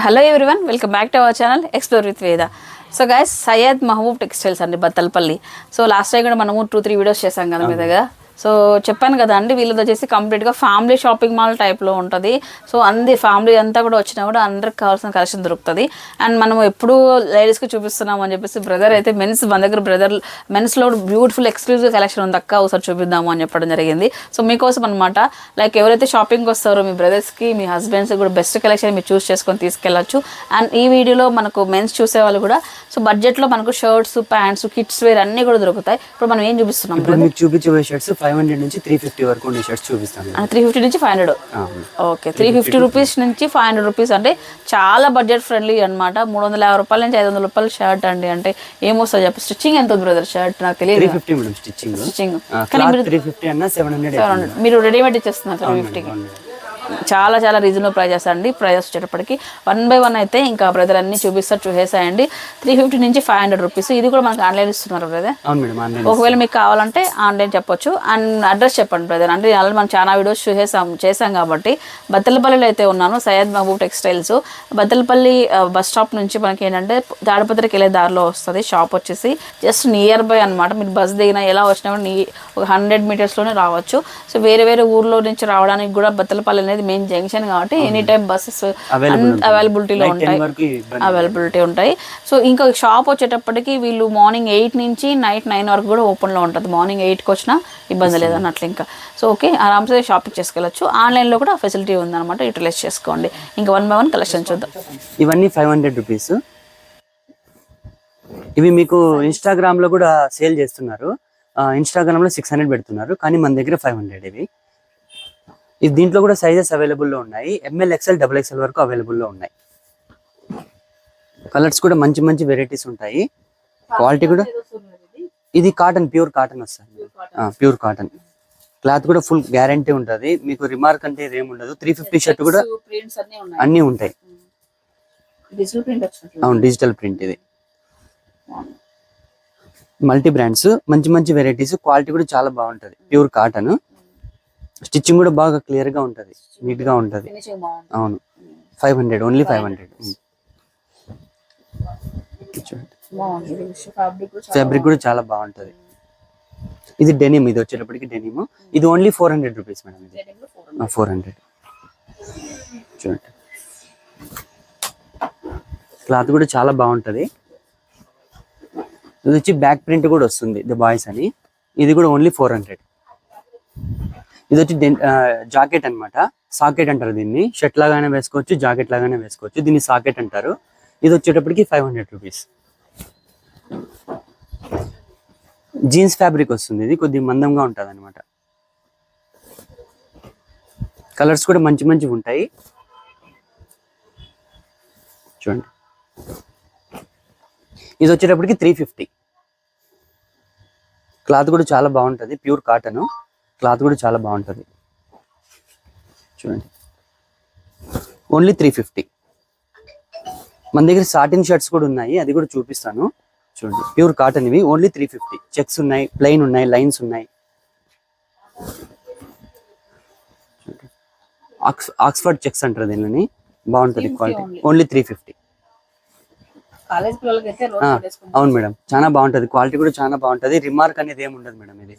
Hello everyone welcome back to our channel explore with Veda so guys Syed Mehboob textiles అండి Battalapalli. So last time కూడా మనము two three videos చేసాం కదా మీ దగ్గర. So చెప్పాను కదా అండి వీళ్ళది వచ్చేసి కంప్లీట్గా ఫ్యామిలీ షాపింగ్ మాల్ టైప్లో ఉంటుంది. సో అంది ఫ్యామిలీ అంతా కూడా వచ్చినా కూడా అందరికి కావాల్సిన కలెక్షన్ దొరుకుతుంది. అండ్ మనం ఎప్పుడు లేడీస్కి చూపిస్తున్నాం అని చెప్పేసి బ్రదర్ అయితే మెన్స్ మన దగ్గర బ్రదర్ మెన్స్లో బ్యూటిఫుల్ ఎక్స్క్లూజివ్ కలెక్షన్ ఉంది. అక్క ఒకసారి చూపిద్దాము అని చెప్పడం జరిగింది. సో మీకోసం అనమాట లైక్ ఎవరైతే షాపింగ్ వస్తారో మీ బ్రదర్స్కి మీ హస్బెండ్స్కి కూడా బెస్ట్ కలెక్షన్ మీరు చూస్ చేసుకొని తీసుకెళ్ళచ్చు. అండ్ ఈ వీడియోలో మనకు మెన్స్ చూసే వాళ్ళు కూడా సో బడ్జెట్లో మనకు షర్ట్స్ ప్యాంట్స్ కిడ్స్ వేర్ అన్నీ కూడా దొరుకుతాయి. ఇప్పుడు మనం ఏం చూపిస్తున్నాం చూపించే షర్ట్స్ ఫైవ్ హండ్రెడ్ నుంచి త్రీ ఫిఫ్టీ వరకు ఉండే షర్ట్స్ చూపిస్తాను త్రీ ఫిఫ్టీ నుంచి five hundred. Okay three fifty rupees నుంచి ఫైవ్ హండ్రెడ్ రూపీస్ అంటే చాలా బడ్జెట్ ఫ్రెండ్లీ అనమాట మూడు వందల యాభై రూపాయల నుంచి ఐదు వందల రూపాయల షర్ట్ అండి. అంటే ఏమొస్తుంది చెప్పి? స్టిచ్చింగ్ ఎంత బ్రదర్ షర్ట్? నాకు తెలియదు. Fifty madam stitching. Stitching. Cloth three fifty అన్న సెవెన్ హండ్రెడ్ మీరు రెడీమేడ్ ఇచ్చేస్తున్నారు త్రీ ఫిఫ్టీకి. చాలా చాలా రీజనబుల్ ప్రైజెస్ అండి ప్రైజెస్ వచ్చేటప్పటికి వన్ బై వన్ అయితే ఇంకా బ్రదర్ అన్ని చూపిస్తారు చూసేసాయండి. త్రీ ఫిఫ్టీ నుంచి ఫైవ్ హండ్రెడ్ రూపీస్ ఇది కూడా మనకి ఆన్లైన్ ఇస్తున్నారు బ్రదర్ ఒకవేళ మీకు కావాలంటే ఆన్లైన్ చెప్పొచ్చు. అండ్ అడ్రస్ చెప్పండి బ్రదర్ అంటే ఆల్రెడీ మనం చాలా వీడియోస్ చూసేసాం చేసాం కాబట్టి బత్తలపల్లిలో అయితే ఉన్నాను సయ్యద్ మహబూబ్ టెక్స్టైల్స్ బత్తలపల్లి ఆ, బస్ స్టాప్ నుంచి మనకి ఏంటంటే తాడిపత్రికి వెళ్ళే దారిలో వస్తుంది షాప్ వచ్చేసి జస్ట్ నియర్ బై అనమాట మీరు బస్ దిగినా ఎలా వచ్చినా కూడా నీ ఒక హండ్రెడ్ మీటర్స్లోనే రావచ్చు. సో వేరే వేరే ఊర్లో నుంచి రావడానికి కూడా బత్తలపల్లి అనేది మెయిన్ జంక్షన్ కాబట్టి ఎనీ టైం బస్సెస్ అవైలబిలిటీలో ఉంటాయి. అవైలబిలిటీ ఉంటాయి. సో ఇంకా షాప్ వచ్చేటప్పటికి వీళ్ళు మార్నింగ్ ఎయిట్ నుంచి నైట్ నైన్ వరకు కూడా ఓపెన్లో ఉంటుంది. మార్నింగ్ ఎయిట్కి వచ్చినా ఇబ్బంది లేదన్నట్లు ఇంకా. సో ఓకే ఆరామ్సే షాపింగ్ చేసుకెళ్ళచ్చు. ఆన్లైన్లో కూడా ఫెసిలిటీ ఉందన్నమాట. యూటిలైజ్ చేసుకోండి. ఇంకా వన్ బై వన్ కలెక్షన్ చూద్దాం. ఇవన్నీ ఫైవ్ హండ్రెడ్ రూపీస్ ఇవి మీకు ఇన్స్టాగ్రామ్లో కూడా సేల్ చేస్తున్నారు. ఇన్స్టాగ్రామ్లో సిక్స్ హండ్రెడ్ పెడుతున్నారు. కానీ మన దగ్గర ఫైవ్ హండ్రెడ్ ఇవి. ఇది దీంట్లో కూడా సైజెస్ అవైలబుల్లో ఉన్నాయి ఎంఎల్ ఎక్స్ఎల్ డబుల్ ఎక్స్ఎల్ వరకు అవైలబుల్లో ఉన్నాయి. కలర్స్ కూడా మంచి మంచి వెరైటీస్ ఉంటాయి. క్వాలిటీ కూడా ఇది. కాటన్ ప్యూర్ కాటన్ వస్తుంది. ప్యూర్ కాటన్ క్లాత్ కూడా ఫుల్ గ్యారంటీ ఉంటుంది. మీకు రిమార్క్ అంటే ఇది ఏముండదు త్రీ ఫిఫ్టీ షర్ట్ కూడా అన్నీ ఉంటాయి. వచ్చినట్లు అవును డిజిటల్ ప్రింట్ ఇది. మల్టీ బ్రాండ్స్ మంచి మంచి వెరైటీస్ క్వాలిటీ కూడా చాలా బాగుంటది. ప్యూర్ కాటన్ స్టిచ్చింగ్ కూడా బాగా క్లియర్గా ఉంటది. నీట్గా ఉంటది అవును five hundred only five hundred fabric కూడా ఫ్యాబ్రిక్ కూడా చాలా బాగుంటది. ఇది డెనిమ్ ఇది వచ్చేటప్పటికి డెనిమ్ ఇది only four hundred rupees madam ఇది. ఫోర్ హండ్రెడ్ చూడండి. క్లాత్ కూడా చాలా బాగుంటది. ఇది వచ్చి బ్యాక్ ప్రింట్ కూడా వస్తుంది ది బాయ్స్ అని. ఇది కూడా ఓన్లీ ఫోర్ హండ్రెడ్ ఇది వచ్చి జాకెట్ అన్నమాట. సాకెట్ అంటారు దీన్ని. షర్ట్ లాగానే వేసుకోవచ్చు జాకెట్ లాగానే వేసుకోవచ్చు. దీన్ని సాకెట్ అంటారు. ఇది వచ్చేటప్పటికి five hundred rupees jeans fabric వస్తుంది ఇది కొద్దిగా మందంగా ఉంటుంది అనమాట కలర్స్ కూడా మంచి మంచివి ఉంటాయి. చూడండి. ఇది వచ్చేటప్పటికి త్రీ ఫిఫ్టీ క్లాత్ కూడా చాలా బాగుంటుంది ప్యూర్ కాటన్ క్లాత్ కూడా చాలా బాగుంటుంది. చూడండి. ఓన్లీ త్రీ ఫిఫ్టీ మన దగ్గర సాటిన్ షర్ట్స్ కూడా ఉన్నాయి అది కూడా చూపిస్తాను. చూడండి. ప్యూర్ కాటన్ ఇవి ఓన్లీ త్రీ ఫిఫ్టీ చెక్స్ ఉన్నాయి ప్లెయిన్ ఉన్నాయి లైన్స్ ఉన్నాయి. ఆక్స్ ఆక్స్ఫర్డ్ చెక్స్ అంటారు దీనిని. బాగుంటుంది quality only three fifty college పిల్లలకి అయితే అవును మేడం. చాలా బాగుంటది. క్వాలిటీ కూడా చాలా బాగుంటది. రిమార్క్ అనేది ఏమి ఉండదు మేడం ఇది.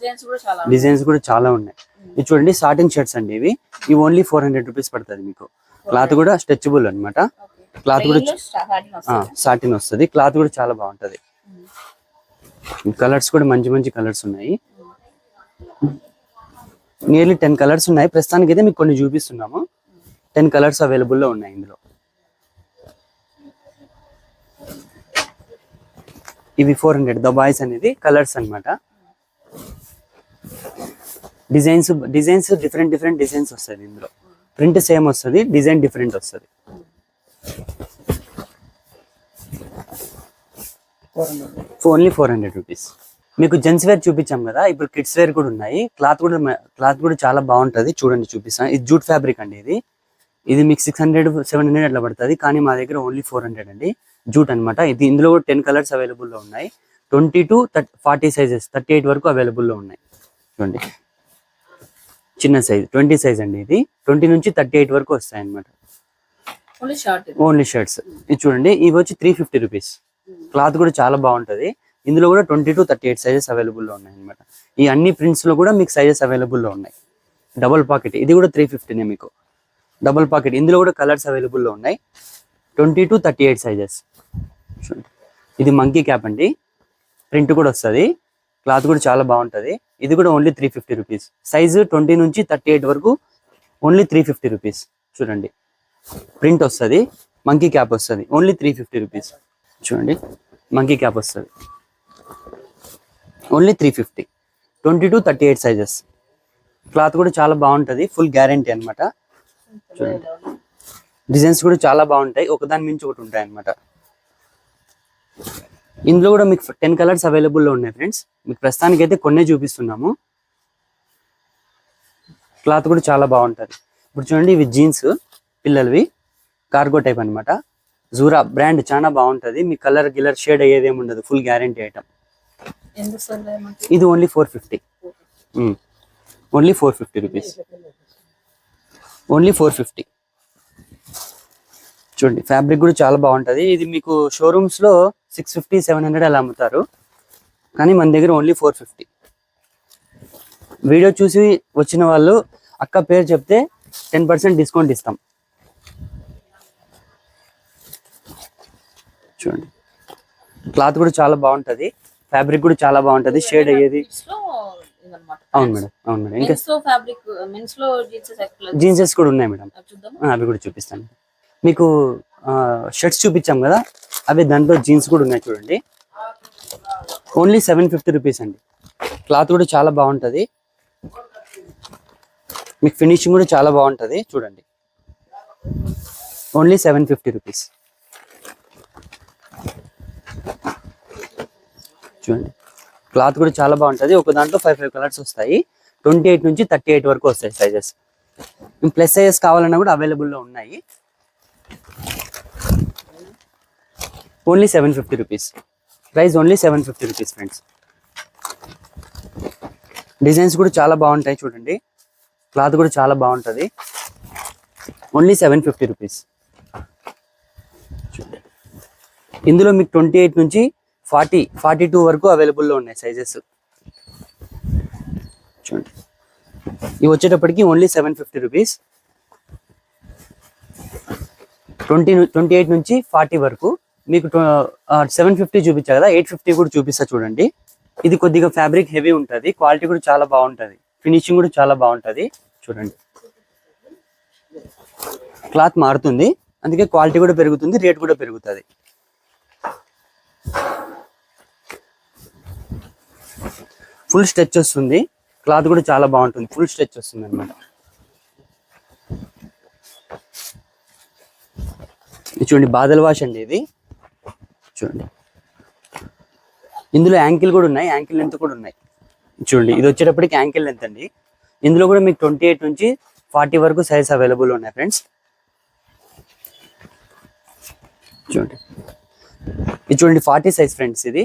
డిజైన్స్ కూడా చాలా ఉన్నాయి. ఇది చూడండి సాటిన్ షర్ట్స్ అండి ఇవి. ఇవి ఓన్లీ ఫోర్ హండ్రెడ్ రూపీస్ పడుతుంది మీకు. క్లాత్ కూడా స్ట్రెచబుల్ అన్నమాట. క్లాత్ కూడా సాటిన్ వస్తుంది. క్లాత్ కూడా చాలా బాగుంటది. కలర్స్ కూడా మంచి మంచి కలర్స్ ఉన్నాయి. నియర్లీ టెన్ కలర్స్ ఉన్నాయి. ప్రస్తుతానికి అయితే మీకు కొన్ని చూపిస్తున్నాము. టెన్ కలర్స్ అవైలబుల్లో ఉన్నాయి ఇందులో. ఇవి ఫోర్ హండ్రెడ్ ద బాయ్స్ అనేది కలర్స్ అన్నమాట. Designs designs different different designs వస్తుంది ఇందులో. ప్రింట్ సేమ్ వస్తుంది డిజైన్ డిఫరెంట్ వస్తుంది. ఓన్లీ ఫోర్ హండ్రెడ్ రూపీస్ మీకు జెంట్స్ వేర్ చూపించాం కదా ఇప్పుడు కిడ్స్ వేర్ కూడా ఉన్నాయి. క్లాత్ కూడా క్లాత్ కూడా చాలా బాగుంటుంది. చూడండి చూపిస్తాను ఇది జూట్ ఫ్యాబ్రిక్ అండి ఇది. ఇది మీకు సిక్స్ హండ్రెడ్ సెవెన్ హండ్రెడ్ అట్లా పడుతుంది. కానీ మా దగ్గర ఓన్లీ ఫోర్ హండ్రెడ్ అండి. జూట్ అన్నమాట. ఇది ఇందులో కూడా టెన్ కలర్స్ అవైలబుల్లో ఉన్నాయి. Twenty to forty sizes thirty eight వరకు అవైలబుల్లో ఉన్నాయి. చూడండి. చిన్న సైజ్ ట్వంటీ సైజ్ అండి ఇది. ట్వంటీ నుంచి థర్టీ ఎయిట్ వరకు వస్తాయి అన్నమాట ఓన్లీ షార్ట్ ఓన్లీ షర్ట్స్ ఇది చూడండి ఇవి వచ్చి త్రీ ఫిఫ్టీ రూపీస్ క్లాత్ కూడా చాలా బాగుంటది. ఇందులో కూడా twenty to thirty eight sizes అవైలబుల్లో ఉన్నాయి అనమాట ఈ అన్ని ప్రింట్స్లో కూడా మీకు సైజెస్ అవైలబుల్లో ఉన్నాయి. డబుల్ పాకెట్ ఇది కూడా త్రీ ఫిఫ్టీనే మీకు. డబుల్ పాకెట్ ఇందులో కూడా కలర్స్ అవైలబుల్లో ఉన్నాయి. Twenty to thirty eight sizes చూడండి ఇది మంకీ క్యాప్ అండి. ప్రింట్ కూడా వస్తుంది. క్లాత్ కూడా చాలా బాగుంటుంది. ఇది కూడా only three fifty rupees size twenty నుంచి థర్టీ ఎయిట్ వరకు ఓన్లీ త్రీ ఫిఫ్టీ రూపీస్ చూడండి. ప్రింట్ వస్తుంది. మంకీ క్యాప్ వస్తుంది. ఓన్లీ త్రీ ఫిఫ్టీ రూపీస్ చూడండి. మంకీ క్యాప్ వస్తుంది. Only three fifty twenty to thirty eight sizes cloth కూడా చాలా బాగుంటుంది. ఫుల్ గ్యారంటీ అన్నమాట. చూడండి. డిజైన్స్ కూడా చాలా బాగుంటాయి. ఒకదాని మించి ఒకటి ఉంటాయి అన్నమాట ఇందులో కూడా మీకు టెన్ కలర్స్ అవైలబుల్లో ఉన్నాయి ఫ్రెండ్స్. మీకు ప్రస్తుతానికి అయితే కొన్నే చూపిస్తున్నాము. క్లాత్ కూడా చాలా బాగుంటుంది. ఇప్పుడు చూడండి ఇవి జీన్స్ పిల్లలవి. కార్గో టైప్ అన్నమాట. జూరా బ్రాండ్ చాలా బాగుంటుంది. మీ కలర్ గిలర్ షేడ్ అయ్యేది ఏమి ఉండదు. Full guarantee item. ఇది only four fifty. Only four fifty rupees. Only four fifty. చూడండి ఫ్యాబ్రిక్ కూడా చాలా బాగుంటుంది. ఇది మీకు షోరూమ్స్లో సిక్స్ ఫిఫ్టీ సెవెన్ హండ్రెడ్ అలా అమ్ముతారు. కానీ మన దగ్గర ఓన్లీ ఫోర్ ఫిఫ్టీ. వీడియో చూసి వచ్చిన వాళ్ళు అక్క పేరు చెప్తే టెన్ పర్సెంట్ డిస్కౌంట్ ఇస్తాం. చూడండి. క్లాత్ కూడా చాలా బాగుంటది. ఫ్యాబ్రిక్ కూడా చాలా బాగుంటది. షేడ్ అయ్యేది. అవును మేడం అవును మేడం. ఇంకా జీన్సెస్ కూడా ఉన్నాయి మేడం. అవి కూడా చూపిస్తాను. మీకు షర్ట్స్ చూపించాం కదా? అవి దాంట్లో జీన్స్ కూడా ఉన్నాయి చూడండి. ఓన్లీ సెవెన్ ఫిఫ్టీ రూపీస్ అండి. క్లాత్ కూడా చాలా బాగుంటుంది. మీకు ఫినిషింగ్ కూడా చాలా బాగుంటుంది. చూడండి. ఓన్లీ సెవెన్ ఫిఫ్టీ రూపీస్ చూడండి. క్లాత్ కూడా చాలా బాగుంటుంది. ఒక దాంట్లో ఫైవ్ ఫైవ్ కలర్స్ వస్తాయి. ట్వంటీ ఎయిట్ నుంచి థర్టీ ఎయిట్ వరకు వస్తాయి సైజెస్ ప్లస్ సైజెస్ కావాలన్నా కూడా అవైలబుల్లో ఉన్నాయి. Only seven fifty rupees. Price only seven fifty rupees friends. Designs కూడా చాలా బాగుంటాయి చూడండి. క్లాత్ కూడా చాలా బాగుంటుంది. Only seven fifty rupees. ఇందులో మీకు ట్వంటీ ఎయిట్ నుంచి ఫార్టీ ఫార్టీ టూ వరకు అవైలబుల్లో ఉన్నాయి సైజెస్. చూడండి. ఇవి వచ్చేటప్పటికి only seven fifty rupees. Twenty twenty eight నుంచి ఫార్టీ వరకు మీకు సెవెన్ ఫిఫ్టీ చూపించా కదా ఎయిట్ ఫిఫ్టీ కూడా చూపిస్తా చూడండి. ఇది కొద్దిగా ఫ్యాబ్రిక్ హెవీ ఉంటుంది క్వాలిటీ కూడా చాలా బాగుంటుంది ఫినిషింగ్ కూడా చాలా బాగుంటుంది చూడండి. క్లాత్ మారుతుంది అందుకే క్వాలిటీ కూడా పెరుగుతుంది రేట్ కూడా పెరుగుతుంది. ఫుల్ స్ట్రెచ్ వస్తుంది క్లాత్ కూడా చాలా బాగుంటుంది ఫుల్ స్ట్రెచ్ వస్తుంది అనమాట చూడండి బాదల్ వాష్ అండి ఇది. చూడండి. ఇందులో యాంకిల్ కూడా ఉన్నాయి యాంకిల్ లెంత్ కూడా ఉన్నాయి. చూడండి ఇది వచ్చేటప్పటికి యాంకిల్ లెంత్ అండి. ఇందులో కూడా మీకు ట్వంటీ ఎయిట్ నుంచి ఫార్టీ వరకు సైజ్ అవైలబుల్ ఉన్నాయి ఫ్రెండ్స్ చూడండి. ఇది చూడండి ఫార్టీ సైజ్ ఫ్రెండ్స్ ఇది.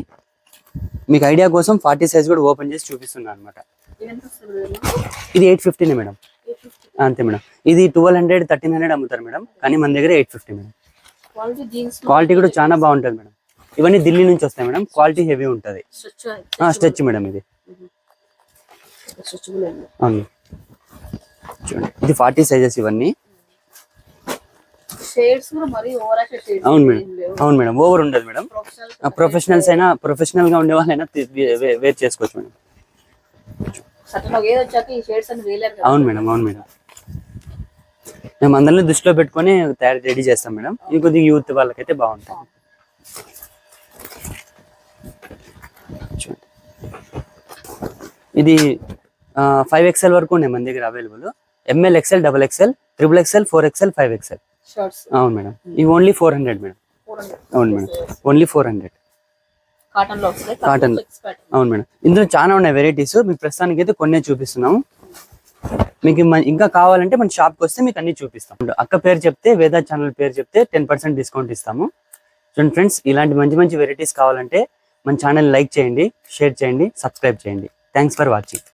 మీకు ఐడియా కోసం ఫార్టీ సైజ్ కూడా ఓపెన్ చేసి చూపిస్తున్నాను అనమాట ఇది ఎయిట్ ఫిఫ్టీనే మేడం. అంతే మేడం. ఇది ట్వెల్వ్ హండ్రెడ్ థర్టీన్ హండ్రెడ్ అమ్ముతారు మేడం. కానీ మన దగ్గర ఎయిట్ ఫిఫ్టీ మేడం. క్వాలిటీ కూడా చాలా బాగుంటుంది మేడం. ఇవన్నీ ఢిల్లీ నుంచి వస్తాయి మేడం. క్వాలిటీ హెవీ ఉంటుంది. స్ట్రెచ్ మేడం ఇది. అవును. చూడండి. ఇది ఫార్టీ సైజెస్ ఇవన్నీ. అవును మేడం. అవును మేడం. ఓవర్ ఉండదు మేడం. ప్రొఫెషనల్ ప్రొఫెషనల్స్ అయినా ప్రొఫెషనల్గా ఉండే వాళ్ళైనా వేర్ చేసుకోవచ్చు మేడం. అవును మేడం అవును మేడం. మేము అందరిని దృష్టిలో పెట్టుకొని తయారు రెడీ చేస్తాం మేడం. ఇది కొద్దిగా యూత్ వాళ్ళకైతే బాగుంటుంది. ఇది ఫైవ్ ఎక్స్ఎల్ వరకు ఉన్నాయి మన దగ్గర available M L XL double XL triple XL four XL five XL అవును మేడం. ఇవి ఓన్లీ ఫోర్ హండ్రెడ్ మేడం. అవును madam. Only four hundred cotton. అవును మేడం. ఇందులో చాలా ఉన్నాయి వెరైటీస్ మీకు ప్రస్తుతానికి అయితే కొన్నే చూపిస్తున్నాము. మీకు ఇంకా కావాలంటే మన షాప్కి వస్తే మీకు అన్ని చూపిస్తాం. అక్క పేరు చెప్తే వేదా ఛానల్ పేరు చెప్తే టెన్ పర్సెంట్ డిస్కౌంట్ ఇస్తాము. చూడండి ఫ్రెండ్స్ ఇలాంటి మంచి మంచి వెరైటీస్ కావాలంటే మన ఛానల్ లైక్ చేయండి షేర్ చేయండి సబ్స్క్రైబ్ చేయండి. Thanks for watching